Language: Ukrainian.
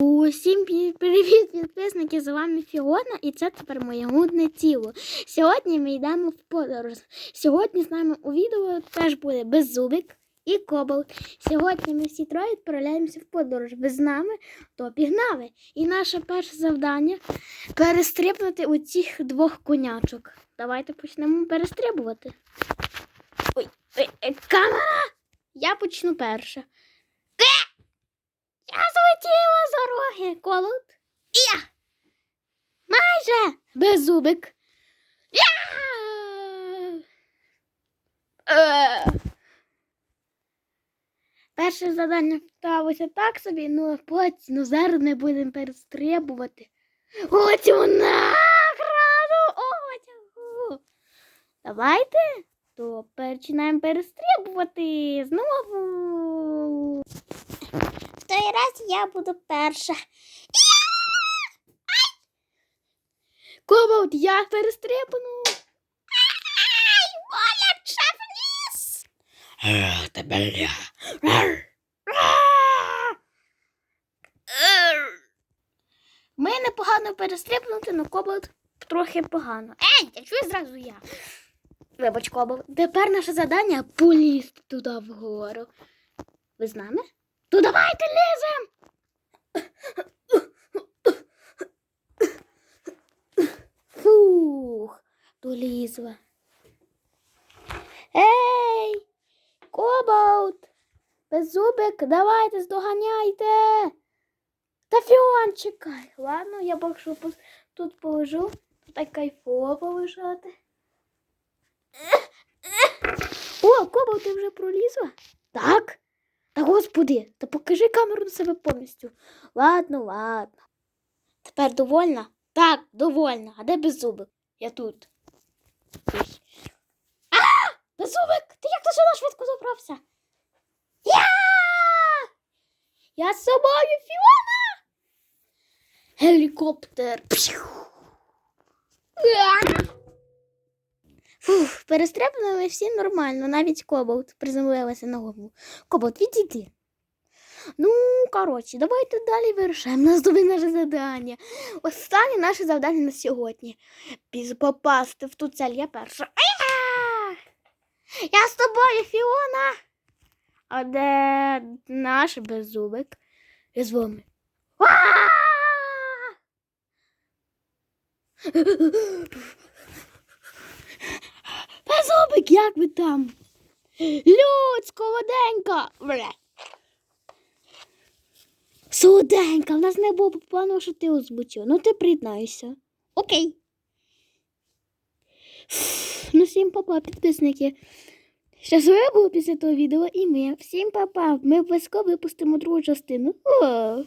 Усім привіт, підписники! З вами Фіона, і це тепер моє гудне тіло. Сьогодні ми йдемо в подорож. Сьогодні з нами у відео теж буде беззубик і кобалт. Сьогодні ми всі троє відправляємося в подорож. Ви з нами, то пігнали. І наше перше завдання перестрибнути у цих двох конячок. Давайте почнемо перестрибувати. Ой, ой, е, камера! Я почну перша. Я злетіла з дороги, я. Майже беззубик. Я. Е. Перше завдання сталося так собі, ну потім ну, зараз ми будемо перестрибувати. Ось вона граду одягу. Давайте то починаємо перестрибувати знову. Раз я буду перша. Кобалт, я перестрибну. Ай, боляче вниз. Тебе я. Ми непогано перестрибнути, але кобалт трохи погано. Ей, я чую зразу я. Вибач, кобалт. Тепер наше завдання полізти туди вгору. Ви з нами? То давайте лізем! Фух, долізла. Ей! Кобалт! Беззубик, давайте здоганяйте! Та Фіон, чекай. Ладно, я пос- тут полежу. Так кайфово лежати. О, Кобалт, ти вже пролізла? Так? Та господи, та покажи камеру на себе повністю. Ладно, ладно. Тепер довольна? Так, довольна. А де беззубик? Я тут. А! Беззубик! Ти як ти сюди швидко забрався? Я! Я з собою Фіона! Гелікоптер. Фух, перестрибнули всі нормально, навіть кобалт приземлилася на голову. Кобалт, відійди. Ну, коротше, давайте далі вирішаємо наступне наше завдання. Останнє наше завдання на сьогодні. Попасти в ту цель я перша. А! Я з тобою, Фіона. А де наш беззубик? З вами. А! Як ви там? Люд, колоденька. Солоденька, в нас не було плану, що ти озвучив. Ну ти приєднайся. Окей. Ну, всім папа, підписники. Щасливо було після того відео і ми. Всім папа. Ми обов'язково випустимо другу частину. О.